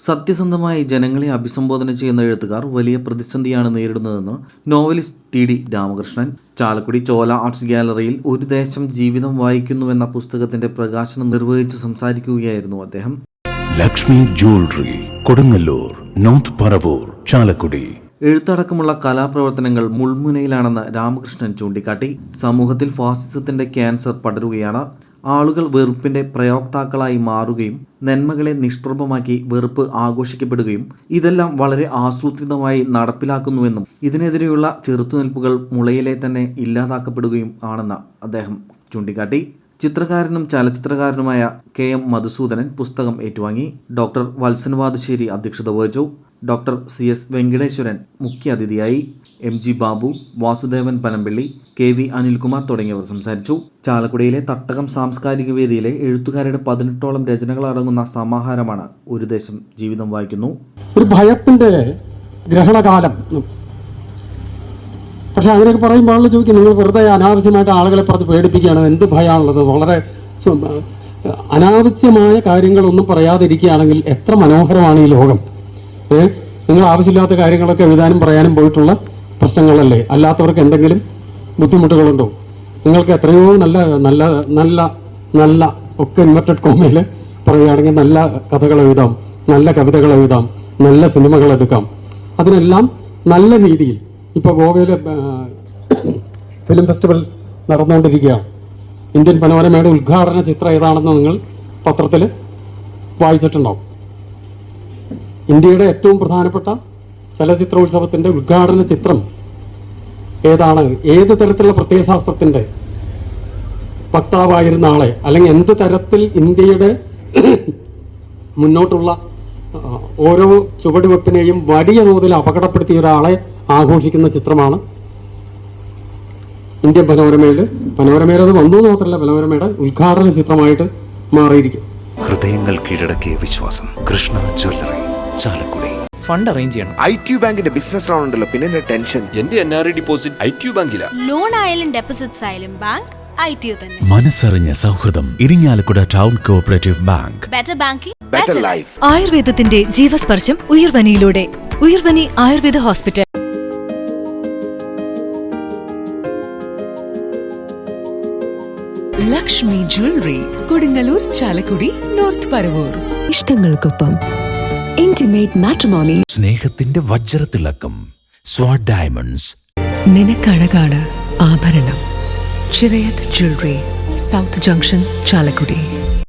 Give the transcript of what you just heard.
സത്യസന്ധമായി ജനങ്ങളെ അഭിസംബോധന ചെയ്യുന്ന എഴുത്തുകാർ വലിയ പ്രതിസന്ധിയാണ് നേരിടുന്നതെന്ന് novelist T D Ramakrishnan Chalakudy Chola arts ഗ്യാലറിയിൽ ഒരു ദേശം ജീവിതം വായിക്കുന്നുവെന്ന പുസ്തകത്തിന്റെ പ്രകാശനം നിർവഹിച്ച് സംസാരിക്കുകയായിരുന്നു അദ്ദേഹം. Lakshmi jewellery Kodungallur north Paravur Chalakudy. എഴുത്തടക്കമുള്ള കലാപ്രവർത്തനങ്ങൾ മുൾമുനയിലാണെന്ന് രാമകൃഷ്ണൻ ചൂണ്ടിക്കാട്ടി. സമൂഹത്തിൽ ഫാസിസത്തിന്റെ ക്യാൻസർ പടരുകയാണ് ആളുകൾ വെറുപ്പിന്റെ പ്രയോക്താക്കളായി മാറുകയും നന്മകളെ നിഷ്പ്രഭമാക്കി വെറുപ്പ് ആഘോഷിക്കപ്പെടുകയും ഇതെല്ലാം വളരെ ആസൂത്രിതമായി നടപ്പിലാക്കുന്നുവെന്നും ഇതിനെതിരെയുള്ള ചെറുത്തുനിൽപ്പുകൾ മുളയിലെ തന്നെ ഇല്ലാതാക്കപ്പെടുകയും ആണെന്ന് അദ്ദേഹം ചൂണ്ടിക്കാട്ടി. ചിത്രകാരനും ചലച്ചിത്രകാരനുമായ കെ എം മധുസൂദനൻ പുസ്തകം ഏറ്റുവാങ്ങി. ഡോക്ടർ വത്സൻ വാദശ്ശേരി അധ്യക്ഷത വഹിച്ചു. ഡോക്ടർ സി എസ് വെങ്കടേശ്വരൻ മുഖ്യാതിഥിയായി. M G Babu Vasudevan Panampilly K V Anilkumar തുടങ്ങിയവർ സംസാരിച്ചു. ചാലക്കുടിയിലെ തട്ടകം സാംസ്കാരിക വേദിയിലെ എഴുത്തുകാരുടെ പതിനെട്ടോളം രചനകൾ അടങ്ങുന്ന സമാഹാരമാണ് ഒരു ദേശം ജീവിതം വായിക്കുന്നു. ഒരു ഭയത്തിന്റെ ഗ്രഹണകാലം. പക്ഷെ അങ്ങനെയൊക്കെ പറയുമ്പോൾ ആളുകൾ ചോദിക്കും നിങ്ങൾ വെറുതെ അനാവശ്യമായിട്ട് ആളുകളെ പറഞ്ഞ് പേടിപ്പിക്കുകയാണ്. എന്ത് ഭയമാണുള്ളത് വളരെ അനാവശ്യമായ കാര്യങ്ങളൊന്നും പറയാതിരിക്കുകയാണെങ്കിൽ എത്ര മനോഹരമാണ് ഈ ലോകം. ഏഹ് നിങ്ങൾ ആവശ്യമില്ലാത്ത കാര്യങ്ങളൊക്കെ എഴുതാനും പറയാനും പോയിട്ടുള്ള പ്രശ്നങ്ങളല്ലേ? അല്ലാത്തവർക്ക് എന്തെങ്കിലും ബുദ്ധിമുട്ടുകളുണ്ടോ? നിങ്ങൾക്ക് എത്രയോ നല്ല നല്ല നല്ല നല്ല ഒക്കെ ഇൻവെർട്ടഡ് കോമയിൽ പറയുകയാണെങ്കിൽ നല്ല കഥകൾ എഴുതാം നല്ല കവിതകൾ എഴുതാം നല്ല സിനിമകൾ എടുക്കാം. അതിനെല്ലാം നല്ല രീതിയിൽ ഇപ്പോൾ ഗോവയിലെ ഫിലിം ഫെസ്റ്റിവൽ നടന്നുകൊണ്ടിരിക്കുകയാണ് ഇന്ത്യൻ പനോരമയുടെ ഉദ്ഘാടന ചിത്രം ഏതാണെന്ന് നിങ്ങൾ പത്രത്തിൽ വായിച്ചിട്ടുണ്ടാവും. ഇന്ത്യയുടെ ഏറ്റവും പ്രധാനപ്പെട്ട ചലച്ചിത്രോത്സവത്തിന്റെ ഉദ്ഘാടന ചിത്രം ഏതാണ്? ഏത് തരത്തിലുള്ള പ്രത്യയശാസ്ത്രത്തിന്റെ വക്താവായിരുന്ന ആളെ? അല്ലെങ്കിൽ എന്ത് തരത്തിൽ ഇന്ത്യയുടെ മുന്നോട്ടുള്ള ഓരോ ചുവടുവെപ്പിനെയും വലിയ തോതിൽ അപകടപ്പെടുത്തിയ ഒരാളെ ആഘോഷിക്കുന്ന ചിത്രമാണ് ഇന്ത്യൻ പനോരമയിൽ പനോരമയിൽ അത് വന്നു മാത്രമല്ല പനോരമയുടെ ഉദ്ഘാടന ചിത്രമായിട്ട് മാറിയിരിക്കും. ഹൃദയങ്ങൾ കീഴടക്കിയ വിശ്വാസം. Krishna jewellery. Chalakudy. Fund arrange ചെയ്യണം. ഐ ടി ബാങ്കിന്റെ ബിസിനസ് ലോൺ ഉണ്ടല്ലോ പിന്നെ ടെൻഷൻ. എന്റെ N R I deposit I T ബാങ്കിലാ. Loan ആയാലും ഡെപ്പോസിറ്റ്സ് ആയാലും ബാങ്ക് മനസ്സറിഞ്ഞ സൗഹൃദം Irinjalakuda town cooperative bank better banking better life ആയുർവേദത്തിന്റെ ജീവസ്പർശം ഉയർവനിയിലൂടെ. Uyarvani Ayurveda hospital. Lakshmi jewellery Kodungallur Chalakudy north Paravur. ഇഷ്ടങ്ങൾക്കൊപ്പം intimate matrimony സ്നേഹത്തിന്റെ വജ്രത്തിളക്കം. സ്വാഡ് ഡയമണ്ട്സ് നിനക്കഴകാണ് ആഭരണം. Chirayath jewellery south junction Chalakudy.